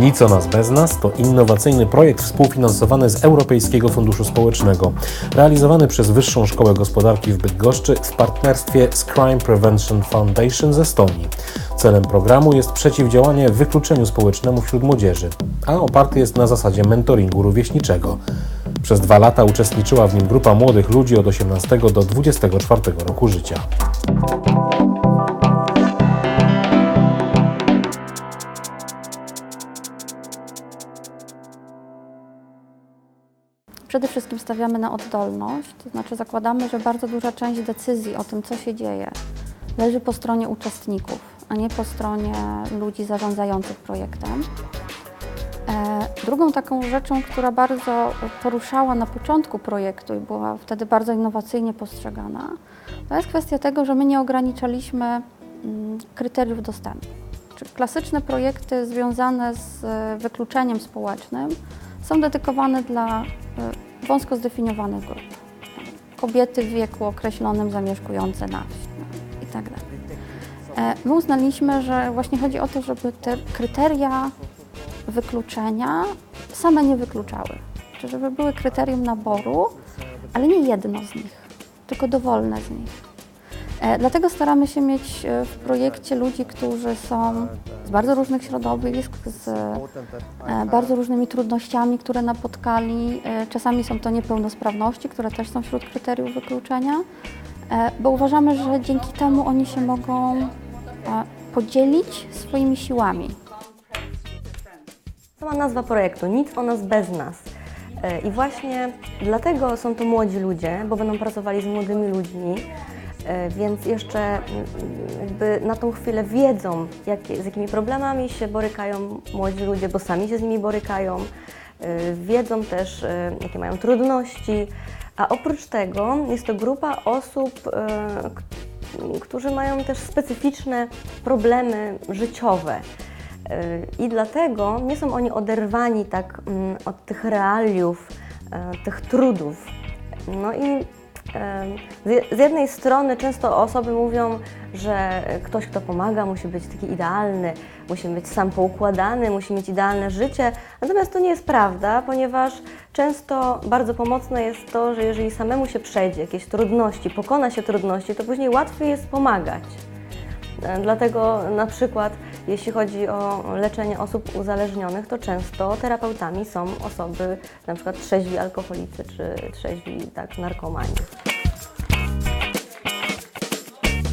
Nic o nas bez nas to innowacyjny projekt współfinansowany z Europejskiego Funduszu Społecznego, realizowany przez Wyższą Szkołę Gospodarki w Bydgoszczy w partnerstwie z Crime Prevention Foundation z Estonii. Celem programu jest przeciwdziałanie wykluczeniu społecznemu wśród młodzieży, a oparty jest na zasadzie mentoringu rówieśniczego. Przez dwa lata uczestniczyła w nim grupa młodych ludzi od 18 do 24 roku życia. Przede wszystkim stawiamy na oddolność, to znaczy zakładamy, że bardzo duża część decyzji o tym, co się dzieje, leży po stronie uczestników, a nie po stronie ludzi zarządzających projektem. E, drugą taką rzeczą, która bardzo poruszała na początku projektu i była wtedy bardzo innowacyjnie postrzegana, to jest kwestia tego, że my nie ograniczaliśmy mm, kryteriów dostępu. Czyli klasyczne projekty związane z e, wykluczeniem społecznym są dedykowane dla e, wąsko zdefiniowanych grup. Kobiety w wieku określonym zamieszkujące na wsi no, i tak. E, My uznaliśmy, że właśnie chodzi o to, żeby te kryteria wykluczenia same nie wykluczały. Czy żeby były kryterium naboru, ale nie jedno z nich, tylko dowolne z nich. E, Dlatego staramy się mieć e, w projekcie ludzi, którzy są z bardzo różnych środowisk, z e, bardzo różnymi trudnościami, które napotkali. Czasami są to niepełnosprawności, które też są wśród kryteriów wykluczenia, bo uważamy, że dzięki temu oni się mogą podzielić swoimi siłami. Sama nazwa projektu Nic o nas bez nas. I właśnie dlatego są to młodzi ludzie, bo będą pracowali z młodymi ludźmi, więc jeszcze mm, jakby na tą chwilę wiedzą, jakie, z jakimi problemami się borykają młodzi ludzie, bo sami się z nimi borykają. E, Wiedzą też, e, jakie mają trudności, a oprócz tego jest to grupa osób, e, którzy mają też specyficzne problemy życiowe. I dlatego nie są oni oderwani tak mm, od tych realiów, e, tych trudów. No i e, z je- z jednej strony często osoby mówią, że ktoś, kto pomaga, musi być taki idealny, musi być sam poukładany, musi mieć idealne życie. Natomiast to nie jest prawda, ponieważ często bardzo pomocne jest to, że jeżeli samemu się przejdzie jakieś trudności, pokona się trudności, to później łatwiej jest pomagać. Dlatego na przykład jeśli chodzi o leczenie osób uzależnionych, to często terapeutami są osoby na przykład trzeźwi alkoholicy czy trzeźwi tak, narkomani.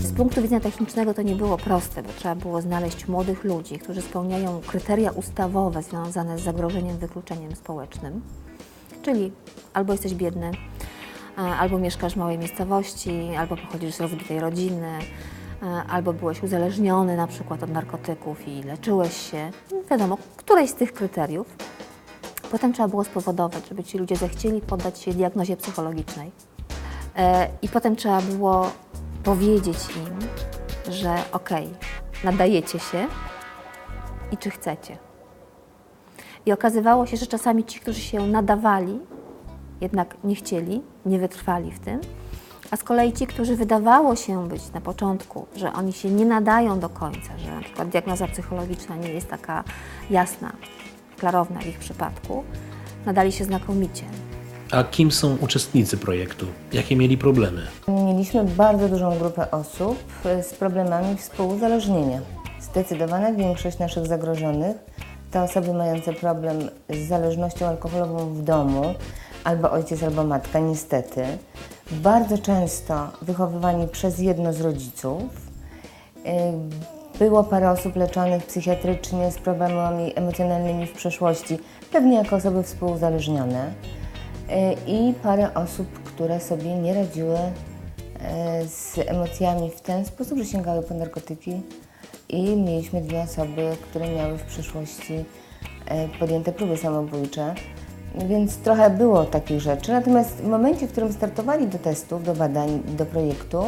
Z punktu widzenia technicznego to nie było proste, bo trzeba było znaleźć młodych ludzi, którzy spełniają kryteria ustawowe związane z zagrożeniem wykluczeniem społecznym. Czyli albo jesteś biedny, albo mieszkasz w małej miejscowości, albo pochodzisz z rozbitej rodziny, albo byłeś uzależniony na przykład od narkotyków i leczyłeś się. Wiadomo, któreś z tych kryteriów. Potem trzeba było spowodować, żeby ci ludzie zechcieli poddać się diagnozie psychologicznej. E, I potem trzeba było powiedzieć im, że okej, nadajecie się i czy chcecie. I okazywało się, że czasami ci, którzy się nadawali, jednak nie chcieli, nie wytrwali w tym, a z kolei ci, którzy wydawało się być na początku, że oni się nie nadają do końca, że na przykład diagnoza psychologiczna nie jest taka jasna, klarowna w ich przypadku, nadali się znakomicie. A kim są uczestnicy projektu? Jakie mieli problemy? Mieliśmy bardzo dużą grupę osób e, z problemami współuzależnienia. Zdecydowana większość naszych zagrożonych to osoby mające problem z zależnością alkoholową w domu, albo ojciec, albo matka, niestety. Bardzo często wychowywani przez jedno z rodziców. E, Było parę osób leczonych psychiatrycznie z problemami emocjonalnymi w przeszłości, pewnie jako osoby współuzależnione. E, I parę osób, które sobie nie radziły e, z emocjami w ten sposób, że sięgały po narkotyki. I mieliśmy dwie osoby, które miały w przeszłości podjęte próby samobójcze. Więc trochę było takich rzeczy. Natomiast w momencie, w którym startowali do testów, do badań, do projektu,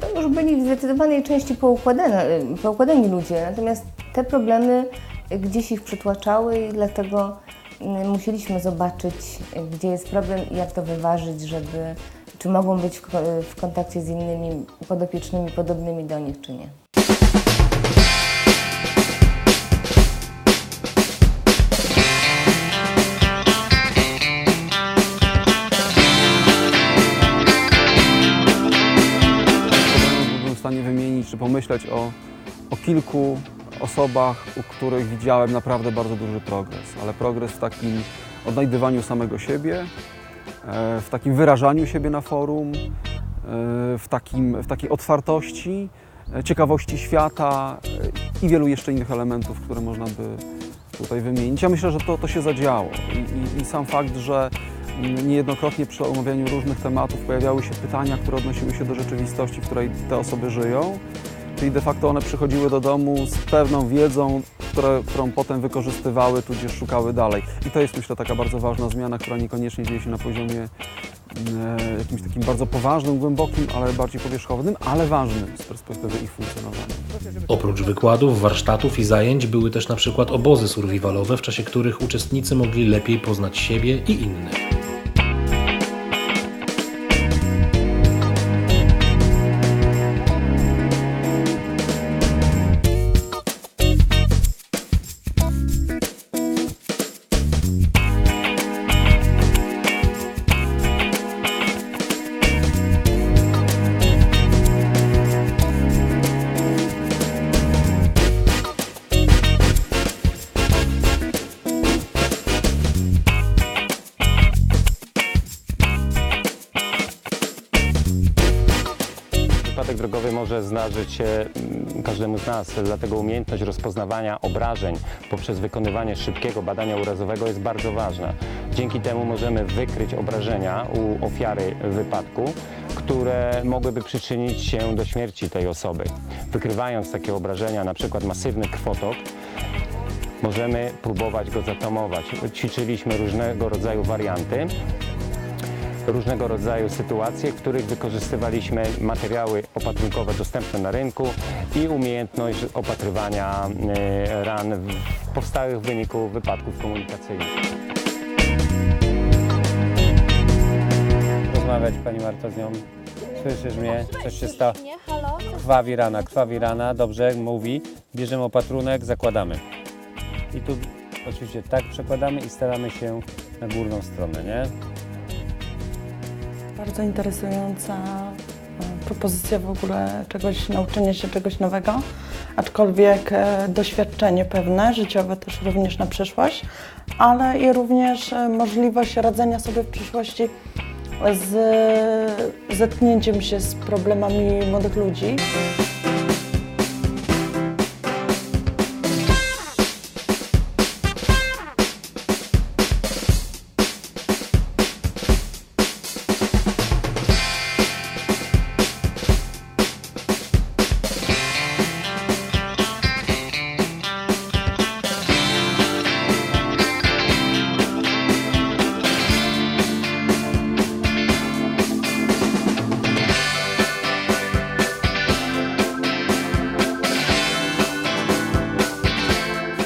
to już byli w zdecydowanej części poukładane, poukładani ludzie. Natomiast te problemy gdzieś ich przytłaczały i dlatego mm, musieliśmy zobaczyć, gdzie jest problem i jak to wyważyć, żeby czy mogą być w, w kontakcie z innymi podopiecznymi podobnymi do nich, czy nie. Pomyśleć o, o kilku osobach, u których widziałem naprawdę bardzo duży progres, ale progres w takim odnajdywaniu samego siebie, e, w takim wyrażaniu siebie na forum, e, w, takim, w takiej otwartości, e, ciekawości świata i wielu jeszcze innych elementów, które można by tutaj wymienić. Ja myślę, że to, to się zadziało I, i, i sam fakt, że mm, niejednokrotnie przy omawianiu różnych tematów pojawiały się pytania, które odnosiły się do rzeczywistości, w której te osoby żyją. Czyli de facto one przychodziły do domu z pewną wiedzą, które, którą potem wykorzystywały, tudzież szukały dalej. I to jest myślę taka bardzo ważna zmiana, która niekoniecznie dzieje się na poziomie e, jakimś takim bardzo poważnym, głębokim, ale bardziej powierzchownym, ale ważnym z perspektywy ich funkcjonowania. Oprócz wykładów, warsztatów i zajęć były też na przykład obozy survivalowe, w czasie których uczestnicy mogli lepiej poznać siebie i innych. Wypadek drogowy może zdarzyć się mm, każdemu z nas, dlatego umiejętność rozpoznawania obrażeń poprzez wykonywanie szybkiego badania urazowego jest bardzo ważna. Dzięki temu możemy wykryć obrażenia u ofiary wypadku, które mogłyby przyczynić się do śmierci tej osoby. Wykrywając takie obrażenia, na przykład masywny krwotok, możemy próbować go zatamować. Ćwiczyliśmy różnego rodzaju warianty różnego rodzaju sytuacje, w których wykorzystywaliśmy materiały opatrunkowe dostępne na rynku i umiejętność opatrywania e, ran powstałych w wyniku wypadków komunikacyjnych. rozmawiać Pani Marto z nią. Słyszysz mnie? Coś się stało? Krwawi rana, krwawi rana, dobrze, mówi. Bierzemy opatrunek, zakładamy. I tu oczywiście tak przekładamy i staramy się na górną stronę, nie? Bardzo interesująca e, propozycja w ogóle czegoś, nauczenia się czegoś nowego, aczkolwiek e, doświadczenie pewne, życiowe też również na przyszłość, ale i również e, możliwość radzenia sobie w przyszłości z zetknięciem się z problemami młodych ludzi.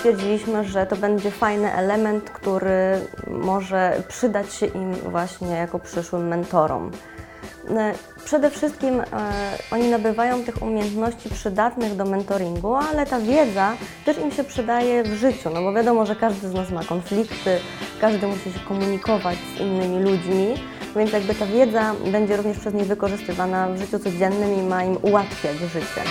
Stwierdziliśmy, że to będzie fajny element, który może przydać się im właśnie jako przyszłym mentorom. E, Przede wszystkim e, oni nabywają tych umiejętności przydatnych do mentoringu, ale ta wiedza też im się przydaje w życiu, no bo wiadomo, że każdy z nas ma konflikty, każdy musi się komunikować z innymi ludźmi, więc jakby ta wiedza będzie również przez nich wykorzystywana w życiu codziennym i ma im ułatwiać życie.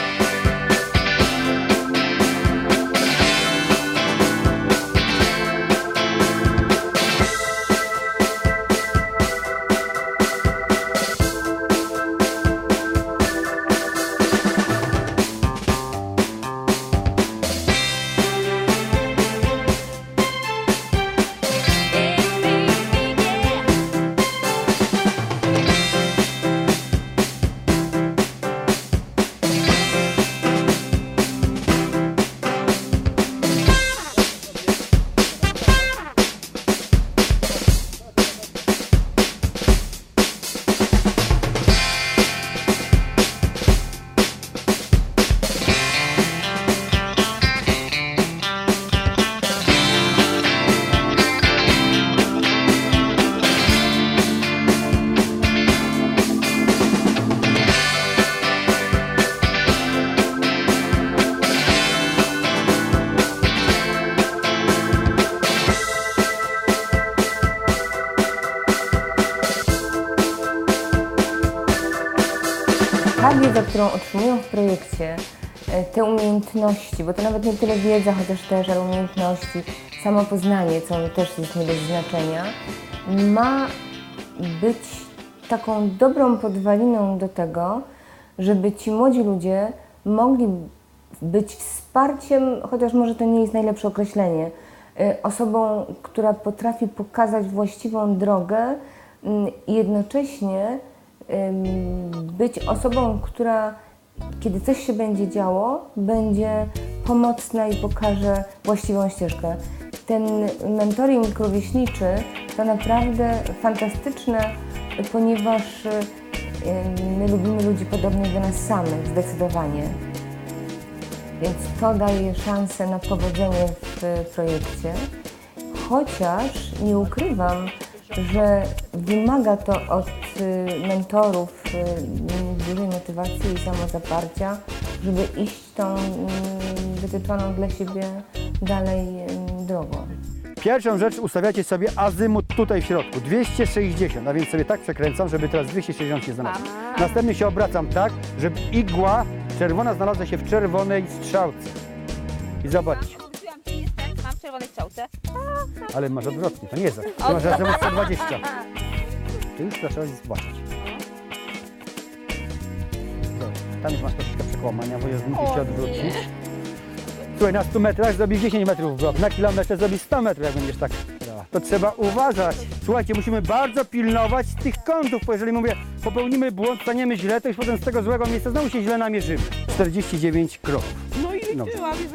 Wiedza, którą otrzymują w projekcie, e, te umiejętności, bo to nawet nie tyle wiedza, chociaż też, ale umiejętności, samopoznanie, co też jest nie bez znaczenia, ma być taką dobrą podwaliną do tego, żeby ci młodzi ludzie mogli być wsparciem, chociaż może to nie jest najlepsze określenie, y, osobą, która potrafi pokazać właściwą drogę mm, i jednocześnie ym, być osobą, która kiedy coś się będzie działo, będzie pomocna i pokaże właściwą ścieżkę. Ten mentoring rówieśniczy to naprawdę fantastyczne, ponieważ my lubimy ludzi podobnych do nas samych, zdecydowanie. Więc to daje szansę na powodzenie w projekcie. Chociaż nie ukrywam, że wymaga to od mentorów y, dużej motywacji i samozaparcia, żeby iść tą y, wytyczoną dla siebie dalej y, drogą. Pierwszą rzecz ustawiacie sobie azymut tutaj w środku, 260, a więc sobie tak przekręcam, żeby teraz 260 się znalazło. Następnie się obracam tak, żeby igła czerwona znalazła się w czerwonej strzałce. I zobaczcie, Mam w czerwonej strzałce. ale masz odwrotnie, to nie jest. Ty masz azymut 120. Ty już zaczęłaś zobaczyć. Dobra, Tam już masz troszeczkę przekłamania, bo jest musisz się odwrócić. Słuchaj, na 100 metrach zrobisz 10 metrów na kilometrze zrobisz 100 metrów, jak będziesz tak. To trzeba uważać. Słuchajcie, musimy bardzo pilnować tych kątów, bo jeżeli mówię, popełnimy błąd, staniemy źle, to już potem z tego złego miejsca znowu się źle namierzymy. 49 kroków. No no.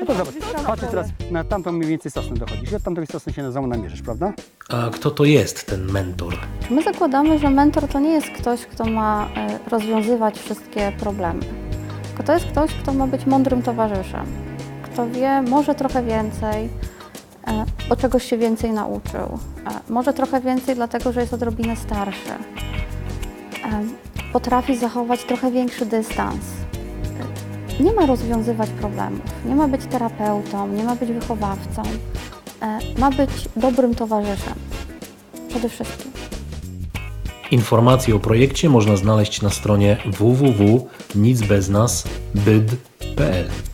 no to zobacz, patrzę teraz na tamtą mniej więcej sosnę dochodzisz. I od tamtej sosny się znowu namierzysz, prawda? A kto to jest ten mentor? My zakładamy, że mentor to nie jest ktoś, kto ma e, rozwiązywać wszystkie problemy. Tylko to jest ktoś, kto ma być mądrym towarzyszem. Kto wie może trochę więcej, e, bo czegoś się więcej nauczył. E, Może trochę więcej, dlatego że jest odrobinę starszy. Potrafi zachować trochę większy dystans. Nie ma rozwiązywać problemów, nie ma być terapeutą, nie ma być wychowawcą. E, Ma być dobrym towarzyszem. Przede wszystkim. Informacje o projekcie można znaleźć na stronie www.nicbeznas.byd.pl